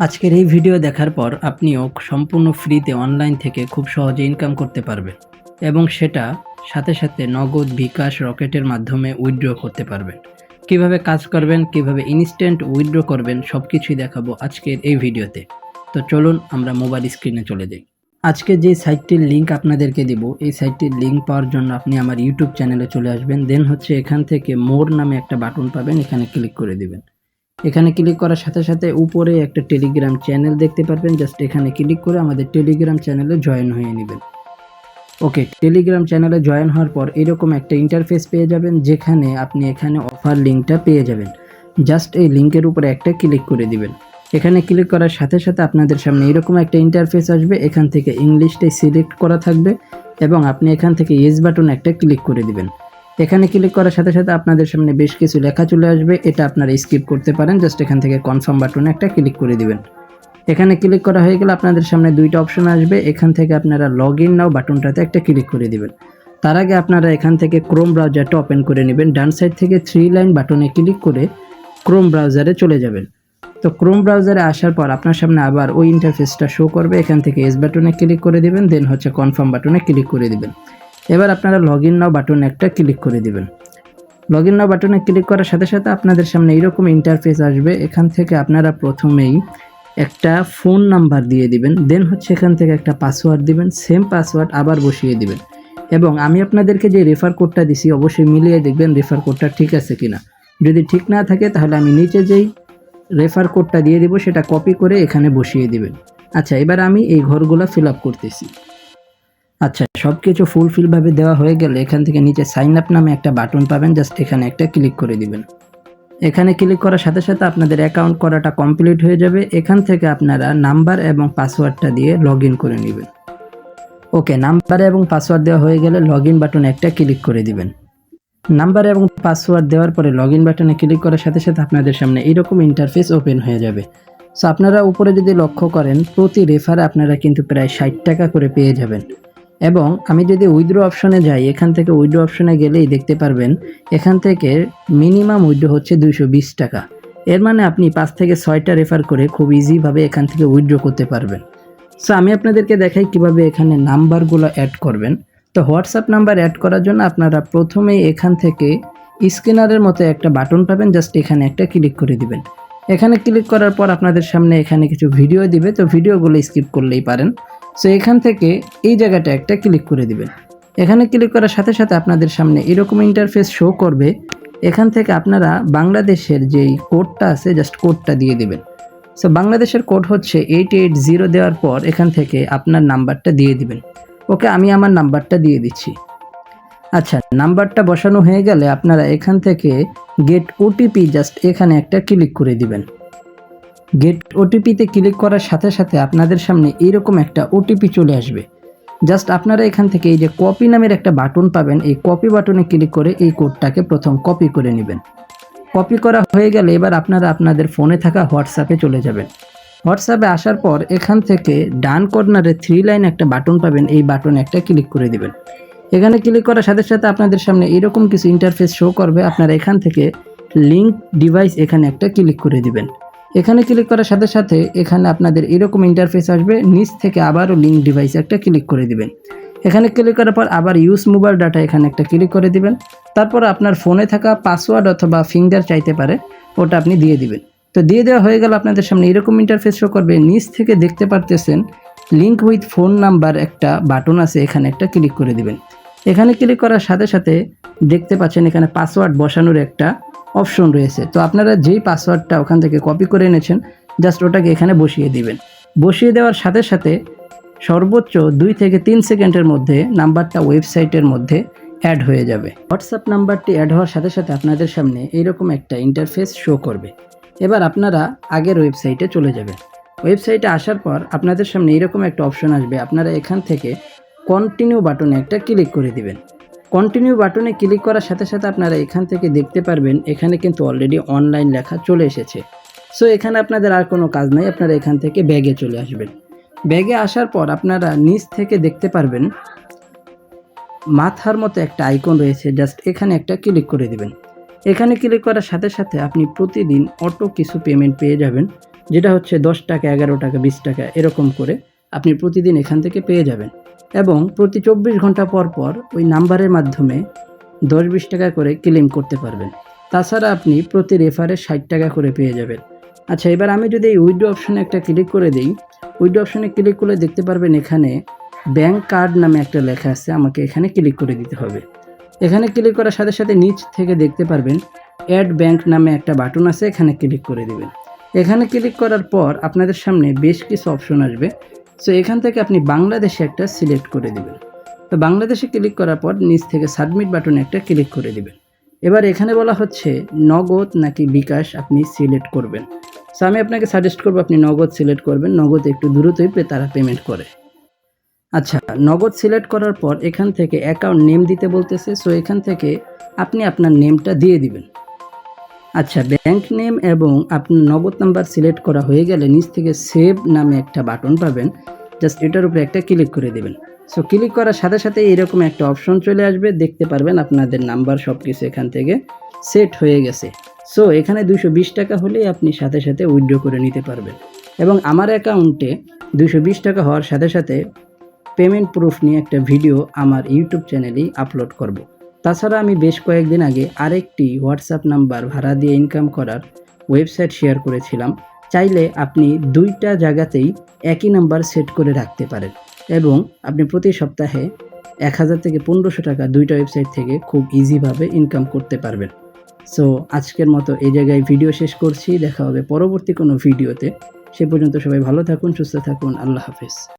আজকের এই ভিডিও দেখার পর আপনিও সম্পূর্ণ ফ্রিতে অনলাইন থেকে খুব সহজে ইনকাম করতে পারবেন এবং সেটা সাথে সাথে নগদ বিকাশ রকেটের মাধ্যমে উইথড্র করতে পারবেন। কীভাবে কাজ করবেন, কীভাবে ইনস্ট্যান্ট উইথড্র করবেন সব কিছুই দেখাবো আজকের এই ভিডিওতে। তো চলুন আমরা মোবাইল স্ক্রিনে চলে যাই। আজকে যে সাইটটির লিঙ্ক আপনাদেরকে দিব, এই সাইটটির লিঙ্ক পাওয়ার জন্য আপনি আমার ইউটিউব চ্যানেলে চলে আসবেন। দেন হচ্ছে এখান থেকে মোর নামে একটা বাটন পাবেন, এখানে ক্লিক করে দিবেন। এখানে ক্লিক করার সাথে সাথে উপরে একটা টেলিগ্রাম চ্যানেল দেখতে পারবেন। জাস্ট এখানে ক্লিক করে আমাদের টেলিগ্রাম চ্যানেলে জয়েন হয়ে নেবেন। ওকে টেলিগ্রাম চ্যানেলে জয়েন হওয়ার পর এরকম একটা ইন্টারফেস পেয়ে যাবেন, যেখানে আপনি এখানে অফার লিঙ্কটা পেয়ে যাবেন। জাস্ট এই লিঙ্কের উপরে একটা ক্লিক করে দিবেন। এখানে ক্লিক করার সাথে সাথে আপনাদের সামনে এরকম একটা ইন্টারফেস আসবে। এখান থেকে ইংলিশটাই সিলেক্ট করা থাকবে এবং আপনি এখান থেকে ইয়েস বাটন একটা ক্লিক করে দিবেন। এখানে ক্লিক করার সাথে সাথে আপনাদের সামনে বেশ কিছু লেখা চলে আসবে। এটা আপনারা স্কিপ করতে পারেন। জাস্ট এখান থেকে কনফার্ম বাটনে একটা ক্লিক করে দিবেন। এখানে ক্লিক করা হয়ে গেলে আপনাদের সামনে দুইটা অপশন আসবে। এখান থেকে আপনারা লগ ইন নাও বাটনটাতে একটা ক্লিক করে দিবেন। তার আগে আপনারা এখান থেকে ক্রোম ব্রাউজারটা ওপেন করে নেবেন। ডান সাইড থেকে থ্রি লাইন বাটনে ক্লিক করে ক্রোম ব্রাউজারে চলে যাবেন। তো ক্রোম ব্রাউজারে আসার পর আপনার সামনে আবার ওই ইন্টারফেসটা শো করবে। এখান থেকে এস বাটনে ক্লিক করে দিবেন। দেন হচ্ছে কনফার্ম বাটনে ক্লিক করে দিবেন। এবার আপনারা লগ ইন নাও বাটনে একটা ক্লিক করে দিবেন। লগ ইন নাও বাটনে ক্লিক করার সাথে সাথে আপনাদের সামনে এইরকম ইন্টারফেস আসবে। এখান থেকে আপনারা প্রথমেই একটা ফোন নাম্বার দিয়ে দিবেন। দেন হচ্ছে এখান থেকে একটা পাসওয়ার্ড দিবেন। সেম পাসওয়ার্ড আবার বসিয়ে দিবেন। এবং আমি আপনাদেরকে যে রেফার কোডটা দিছি, অবশ্যই মিলিয়ে দেখবেন রেফার কোডটা ঠিক আছে কিনা। যদি ঠিক না থাকে, তাহলে আমি নিচে যেই রেফার কোডটা দিয়ে দিব, সেটা কপি করে এখানে বসিয়ে দিবেন। আচ্ছা এবার আমি এই ঘরগুলো ফিল আপ করতেছি। আচ্ছা সব কিছু ফুলফিলভাবে দেওয়া হয়ে গেলে এখান থেকে নিচে সাইন আপ নামে একটা বাটন পাবেন জাস্ট এখানে একটা ক্লিক করে দিবেন। এখানে ক্লিক করার সাথে সাথে আপনাদের অ্যাকাউন্ট করাটা কমপ্লিট হয়ে যাবে। এখান থেকে আপনারা নাম্বার এবং পাসওয়ার্ডটা দিয়ে লগ করে নেবেন। ওকে নাম্বার এবং পাসওয়ার্ড দেওয়া হয়ে গেলে লগ ইন বাটনে একটা ক্লিক করে দিবেন। নাম্বার এবং পাসওয়ার্ড দেওয়ার পরে লগ ইন বাটনে ক্লিক করার সাথে সাথে আপনাদের সামনে এইরকম ইন্টারফেস ওপেন হয়ে যাবে। সো আপনারা উপরে যদি লক্ষ্য করেন, প্রতি রেফারে আপনারা কিন্তু প্রায় ষাট টাকা করে পেয়ে যাবেন। এবং আমি যদি উইথড্র অপশনে যাই, এখান থেকে উইথড্র অপশনে গেলেই দেখতে পারবেন, এখান থেকে মিনিমাম উইথড্র হচ্ছে দুইশো বিশ টাকা। এর মানে আপনি পাঁচ থেকে ছয়টা রেফার করে খুব ইজিভাবে এখান থেকে উইথড্র করতে পারবেন। সো আমি আপনাদেরকে দেখাই কীভাবে এখানে নাম্বারগুলো অ্যাড করবেন। তো হোয়াটসঅ্যাপ নাম্বার অ্যাড করার জন্য আপনারা প্রথমেই এখান থেকে স্ক্যানারের মতো একটা বাটন পাবেন, জাস্ট এখানে একটা ক্লিক করে দিবেন। এখানে ক্লিক করার পর আপনাদের সামনে এখানে কিছু ভিডিও দিবে, তো ভিডিওগুলো স্কিপ করলেই পারেন। সো এখান থেকে এই জায়গাটা একটা ক্লিক করে দিবেন। এখানে ক্লিক করার সাথে সাথে আপনাদের সামনে এরকম ইন্টারফেস শো করবে। এখান থেকে আপনারা বাংলাদেশের যেই কোডটা আছে জাস্ট কোডটা দিয়ে দিবেন। সো বাংলাদেশের কোড হচ্ছে এইট এইট জিরো দেওয়ার পর এখান থেকে আপনার নাম্বারটা দিয়ে দিবেন। ওকে আমি আমার নাম্বারটা দিয়ে দিচ্ছি। আচ্ছা নাম্বারটা বসানো হয়ে গেলে আপনারা এখান থেকে গেট ওটিপি জাস্ট এখানে একটা ক্লিক করে দিবেন। গেট ওটিপিতে ক্লিক করার সাথে সাথে আপনাদের সামনে এইরকম একটা ওটিপি চলে আসবে। জাস্ট আপনারা এখান থেকে এই যে কপি নামের একটা বাটন পাবেন, এই কপি বাটনে ক্লিক করে এই কোডটাকে প্রথম কপি করে নেবেন। কপি করা হয়ে গেলে এবার আপনারা আপনাদের ফোনে থাকা হোয়াটসঅ্যাপে চলে যাবেন। হোয়াটসঅ্যাপে আসার পর এখান থেকে ডান কর্নারে থ্রি লাইন একটা বাটন পাবেন, এই বাটনে একটা ক্লিক করে দেবেন। এখানে ক্লিক করার সাথে সাথে আপনাদের সামনে এরকম কিছু ইন্টারফেস শো করবে, আপনারা এখান থেকে লিঙ্ক ডিভাইস এখানে একটা ক্লিক করে দিবেন। এখানে ক্লিক করার সাথে সাথে এখানে আপনাদের এরকম ইন্টারফেস আসবে। নিচ থেকে আবারও লিঙ্ক ডিভাইস একটা ক্লিক করে দিবেন। এখানে ক্লিক করার পর আবার ইউজ মোবাইল ডাটা এখানে একটা ক্লিক করে দিবেন। তারপর আপনার ফোনে থাকা পাসওয়ার্ড অথবা ফিঙ্গার চাইতে পারে, ওটা আপনি দিয়ে দিবেন। তো দিয়ে দেওয়া হয়ে গেল আপনাদের সামনে এরকম ইন্টারফেস শো করবে। নিচ থেকে দেখতে পারতেছেন লিঙ্ক উইথ ফোন নাম্বার একটা বাটন আছে, এখানে একটা ক্লিক করে দিবেন। এখানে ক্লিক করার সাথে সাথে দেখতে পাচ্ছেন এখানে পাসওয়ার্ড বসানোর একটা অপশন রয়েছে। তো আপনারা যেই পাসওয়ার্ডটা ওখান থেকে কপি করে এনেছেন জাস্ট ওটাকে এখানে বসিয়ে দিবেন। বসিয়ে দেওয়ার সাথে সাথে সর্বোচ্চ দুই থেকে তিন সেকেন্ডের মধ্যে নাম্বারটা ওয়েবসাইটের মধ্যে অ্যাড হয়ে যাবে। হোয়াটসঅ্যাপ নাম্বারটি অ্যাড হওয়ার সাথে সাথে আপনাদের সামনে এইরকম একটা ইন্টারফেস শো করবে। এবার আপনারা আগের ওয়েবসাইটে চলে যাবেন। ওয়েবসাইটে আসার পর আপনাদের সামনে এইরকম একটা অপশন আসবে। আপনারা এখান থেকে কন্টিনিউ বাটনে একটা ক্লিক করে দিবেন। কন্টিনিউ বাটনে ক্লিক করার সাথে সাথে আপনারা এখান থেকে দেখতে পারবেন, এখানে কিন্তু অলরেডি অনলাইন লেখা চলে এসেছে। সো এখানে আপনাদের আর কোনো কাজ নাই, আপনারা এখান থেকে ব্যাগে চলে আসবেন। ব্যাগে আসার পর আপনারা নিচ থেকে দেখতে পারবেন, মাথার মতো একটা আইকন রয়েছে জাস্ট এখানে একটা ক্লিক করে দিবেন। এখানে ক্লিক করার সাথে সাথে আপনি প্রতিদিন অটো কিছু পেমেন্ট পেয়ে যাবেন, যেটা হচ্ছে দশ টাকা, এগারো টাকা, বিশ টাকা, এরকম করে আপনি প্রতিদিন এখান থেকে পেয়ে যাবেন। এবং প্রতি চব্বিশ ঘণ্টা পর পর ওই নাম্বারের মাধ্যমে দশ বিশ টাকা করে ক্লেম করতে পারবেন। তাছাড়া আপনি প্রতি রেফারে ষাট টাকা করে পেয়ে যাবেন। আচ্ছা এবার আমি যদি এই উইড্রো অপশনে একটা ক্লিক করে দিই, উইড্রো অপশনে ক্লিক করলে দেখতে পারবেন এখানে ব্যাংক কার্ড নামে একটা লেখা আছে, আমাকে এখানে ক্লিক করে দিতে হবে। এখানে ক্লিক করার সাথে সাথে নিচ থেকে দেখতে পারবেন অ্যাড ব্যাংক নামে একটা বাটন আছে, এখানে ক্লিক করে দিবেন। এখানে ক্লিক করার পর আপনাদের সামনে বেশ কিছু অপশন আসবে। সো এখান থেকে আপনি বাংলাদেশে একটা সিলেক্ট করে দিবেন। তো বাংলাদেশে ক্লিক করার পর নিচ থেকে সাবমিট বাটনে একটা ক্লিক করে দিবেন। এবার এখানে বলা হচ্ছে নগদ নাকি বিকাশ আপনি সিলেক্ট করবেন। সো আমি আপনাকে সাজেস্ট করব আপনি নগদ সিলেক্ট করবেন। নগদ একটু দ্রুতই তারা পেমেন্ট করে। আচ্ছা নগদ সিলেক্ট করার পর এখান থেকে অ্যাকাউন্ট নেম দিতে বলতেছে। সো এখান থেকে আপনি আপনার নেমটা দিয়ে দিবেন। আচ্ছা ব্যাংক নেম এবং আপনার নগদ নাম্বার সিলেক্ট করা হয়ে গেলে নিচ থেকে সেভ নামে একটা বাটন পাবেন। জাস্ট এটার উপরে একটা ক্লিক করে দেবেন। সো ক্লিক করার সাথে সাথে এরকম একটা অপশন চলে আসবে। দেখতে পারবেন আপনাদের নাম্বার সব কিছু এখান থেকে সেট হয়ে গেছে। সো এখানে দুশো টাকা হলেই আপনি সাথে সাথে উইথড্র করে নিতে পারবেন। এবং আমার অ্যাকাউন্টে দুশো টাকা হওয়ার সাথে সাথে পেমেন্ট প্রুফ নিয়ে একটা ভিডিও আমার ইউটিউব চ্যানেলেই আপলোড করব। তাছাড়া আমি বেশ কয়েকদিন আগে আরেকটি হোয়াটসঅ্যাপ নাম্বার ভাড়া দিয়ে ইনকাম করার ওয়েবসাইট শেয়ার করেছিলাম। চাইলে আপনি দুইটা জায়গাতেই একই নাম্বার সেট করে রাখতে পারেন এবং আপনি প্রতি সপ্তাহে এক হাজার থেকে পনেরোশো টাকা দুইটা ওয়েবসাইট থেকে খুব ইজিভাবে ইনকাম করতে পারবেন। সো আজকের মতো এই জায়গায় ভিডিও শেষ করছি। দেখা হবে পরবর্তী কোনো ভিডিওতে সে পর্যন্ত সবাই ভালো থাকুন, সুস্থ থাকুন। আল্লাহ হাফেজ।